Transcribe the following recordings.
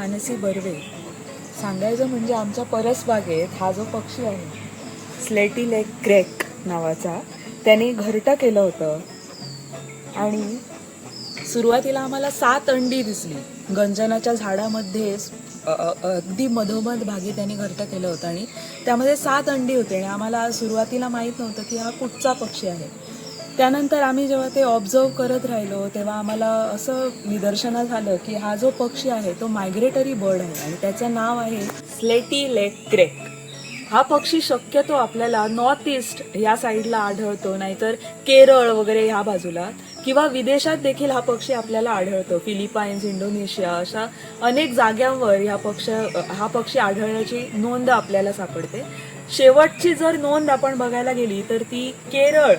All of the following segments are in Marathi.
मानसी बर्वे. सांगायचं म्हणजे आमच्या परसबागेत हा जो पक्षी आहे स्लेटी लेक क्रॅक नावाचा त्याने घरटं केलं होतं. आणि सुरुवातीला आम्हाला सात अंडी दिसली. गंजनाच्या झाडामध्ये अगदी मधोमध भागी त्यांनी घरटं केलं होतं. आणि त्यामध्ये सात अंडी होते. आणि आम्हाला सुरुवातीला माहीत नव्हतं की हा कुठचा पक्षी आहे. त्यानंतर आम्ही जेव्हा ते ऑब्झर्व करत राहिलो तेव्हा आम्हाला असं निदर्शनास झालं की हा जो पक्षी आहे तो मायग्रेटरी बर्ड आहे आणि त्याचं नाव आहे स्लेटी लेक क्रेक हा पक्षी शक्यतो आपल्याला नॉर्थ ईस्ट या साईडला आढळतो नाहीतर केरळ वगैरे ह्या बाजूला किंवा विदेशात देखील हा पक्षी आपल्याला आढळतो. फिलिपाईन्स इंडोनेशिया अशा अनेक जाग्यांवर ह्या पक्ष हा पक्षी आढळण्याची नोंद आपल्याला सापडते. शेवटची जर नोंद आपण बघायला गेली तर ती केरळ.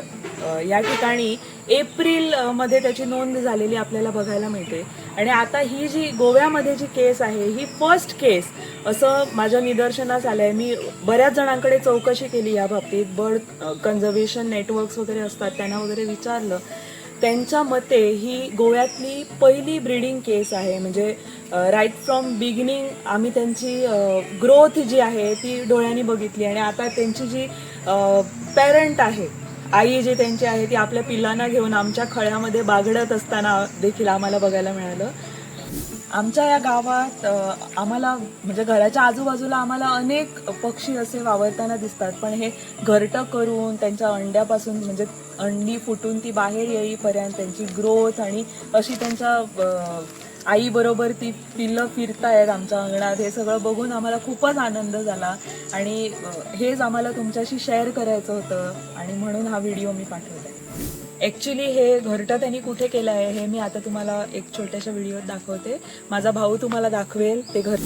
या ठिकाणी एप्रिलमध्ये त्याची नोंद झालेली आपल्याला बघायला मिळते. आणि आता ही जी गोव्यामध्ये जी केस आहे ही फर्स्ट केस असं माझ्या निदर्शनास आलं आहे मी बऱ्याच जणांकडे चौकशी केली या बाबतीत. बर्ड कन्झर्वेशन नेटवर्क्स वगैरे असतात त्यांना वगैरे विचारलं. त्यांच्या मते ही गोव्यातली पहिली ब्रीडिंग केस आहे. म्हणजे राईट फ्रॉम बिगिनिंग आम्ही त्यांची ग्रोथ जी आहे ती डोळ्यांनी बघितली. आणि आता त्यांची जी पेरंट आहे आई जी त्यांची आहे ती आपल्या पिल्लांना घेऊन आमच्या खळ्यामध्ये बागडत असताना देखील आम्हाला बघायला मिळालं. आमच्या या गावात आम्हाला म्हणजे घराच्या आजूबाजूला आम्हाला अनेक पक्षी असे वावरताना दिसतात. पण हे घरटं करून त्यांच्या अंड्यापासून म्हणजे अंडी फुटून ती बाहेर येईपर्यंत त्यांची ग्रोथ आणि अशी त्यांच्या आईबरोबर ती पिल्लं फिरतायत आमच्या अंगणात. हे सगळं बघून आम्हाला खूपच आनंद झाला. आणि हेच आम्हाला तुमच्याशी शेअर करायचं होतं आणि म्हणून हा व्हिडिओ मी पाठवला. ॲक्च्युली हे घरटं त्यांनी कुठे केलं आहे हे मी आता तुम्हाला एक छोट्याशा व्हिडिओत दाखवते. माझा भाऊ तुम्हाला दाखवेल ते घर.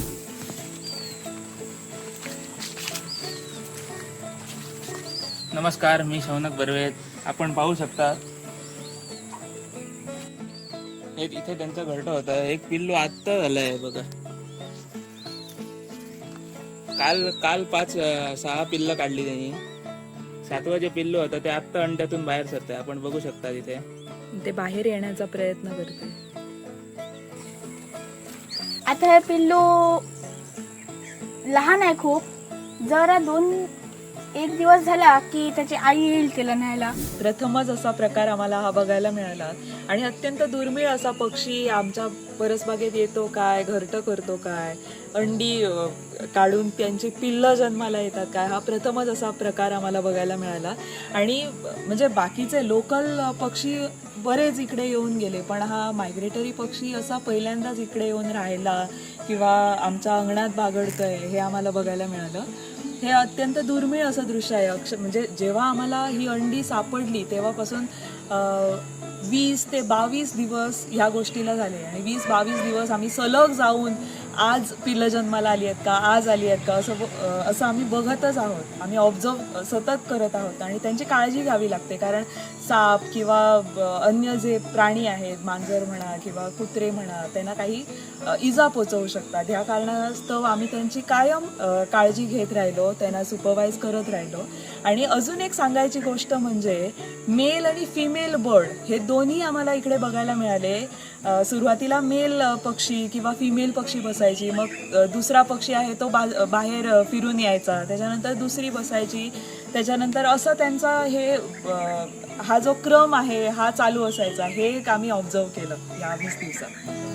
नमस्कार मी शौनक बर्वे आपण पाहू शकता एक इथे त्यांचं घरटं होतं. एक पिल्लू आत्ता झालंय बघा. काल काल पाच सहा पिल्ल काढली त्यांनी. सातवं जे पिल्लू होतं ते आत्ता अंड्यातून बाहेर सरतंय. आपण बघू शकता तिथे. ते बाहेर येण्याचा प्रयत्न करते आता हे पिल्लू लहान आहे खूप. जरा दोन एक दिवस झाला की त्याची आई येईल त्याला न्यायला. प्रथमच असा प्रकार आम्हाला हा बघायला मिळाला. आणि अत्यंत दुर्मिळ असा पक्षी आमच्या परसबागेत येतो काय घरटं करतो काय अंडी काढून त्यांची पिल्लं जन्माला येतात काय हा प्रथमच असा प्रकार आम्हाला बघायला मिळाला. आणि म्हणजे बाकीचे लोकल पक्षी बरेच इकडे येऊन गेले पण हा मायग्रेटरी पक्षी असा पहिल्यांदाच इकडे येऊन राहिला किंवा आमच्या अंगणात बागडतोय हे आम्हाला बघायला मिळालं. हे अत्यंत दुर्मिळ असं दृश्य आहे. अक्ष म्हणजे जेव्हा आम्हाला ही अंडी सापडली तेव्हापासून अं, वीस ते बावीस दिवस ह्या गोष्टीला झाले. आणि वीस बावीस दिवस आम्ही सलग जाऊन आज पिल्लं जन्माला आली आहेत का? आज आली आहेत का? असं असं आम्ही बघतच आहोत. आम्ही ऑब्झर्व सतत करत आहोत आणि त्यांची काळजी घ्यावी लागते. कारण साप किंवा अन्य जे प्राणी आहेत मांजर म्हणा किंवा कुत्रे म्हणा त्यांना काही इजा पोचवू शकतात. ह्या कारणास्तव आम्ही त्यांची कायम काळजी घेत राहिलो त्यांना सुपरवाईज करत राहिलो. आणि अजून एक सांगायची गोष्ट म्हणजे मेल आणि फिमेल बर्ड हे दोन्ही आम्हाला इकडे बघायला मिळाले. सुरुवातीला मेल पक्षी किंवा फिमेल पक्षी बसायची मग दुसरा पक्षी आहे तो बा बाहेर फिरून यायचा. त्याच्यानंतर दुसरी बसायची. त्याच्यानंतर असं त्यांचा हे हा जो क्रम आहे हा चालू असायचा. हे एक आम्ही ऑब्झर्व केलं या वीस दिवसात.